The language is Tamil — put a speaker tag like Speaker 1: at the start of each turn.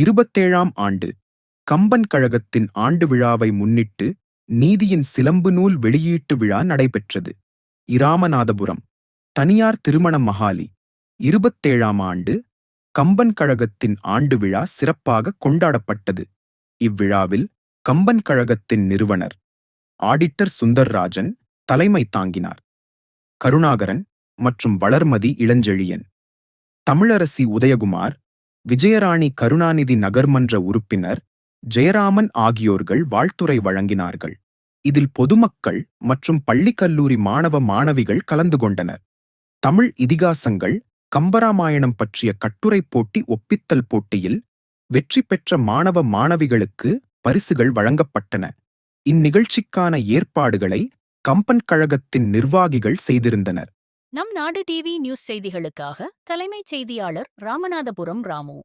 Speaker 1: இருபத்தேழாம் ஆண்டு கம்பன் கழகத்தின் ஆண்டு விழாவை முன்னிட்டு நீதியின் சிலம்பு நூல் வெளியீட்டு விழா நடைபெற்றது. இராமநாதபுரம் தனியார் திருமண மகாலி இருபத்தேழாம் ஆண்டு கம்பன் கழகத்தின் ஆண்டு விழா சிறப்பாக கொண்டாடப்பட்டது. இவ்விழாவில் கம்பன் கழகத்தின் நிறுவனர் ஆடிட்டர் சுந்தர்ராஜன் தலைமை தாங்கினார். கருணாகரன் மற்றும் வளர்மதி இளஞ்செழியன் தமிழரசி உதயகுமார் விஜயராணி கருணாநிதி நகர்மன்ற உறுப்பினர் ஜெயராமன் ஆகியோர்கள் வாழ்த்துரை வழங்கினார்கள். இதில் பொதுமக்கள் மற்றும் பள்ளி கல்லூரி மாணவ மாணவிகள் கலந்து கொண்டனர். தமிழ் இதிகாசங்கள் கம்பராமாயணம் பற்றிய கட்டுரைப் போட்டி ஒப்பித்தல் போட்டியில் வெற்றி பெற்ற மாணவ மாணவிகளுக்கு பரிசுகள் வழங்கப்பட்டன. இந்நிகழ்ச்சிக்கான ஏற்பாடுகளை கம்பன் கழகத்தின் நிர்வாகிகள் செய்திருந்தனர்.
Speaker 2: நம் நாடு டிவி நியூஸ் செய்திகளுக்காக தலைமைச் செய்தியாளர் ராமநாதபுரம் ராமு.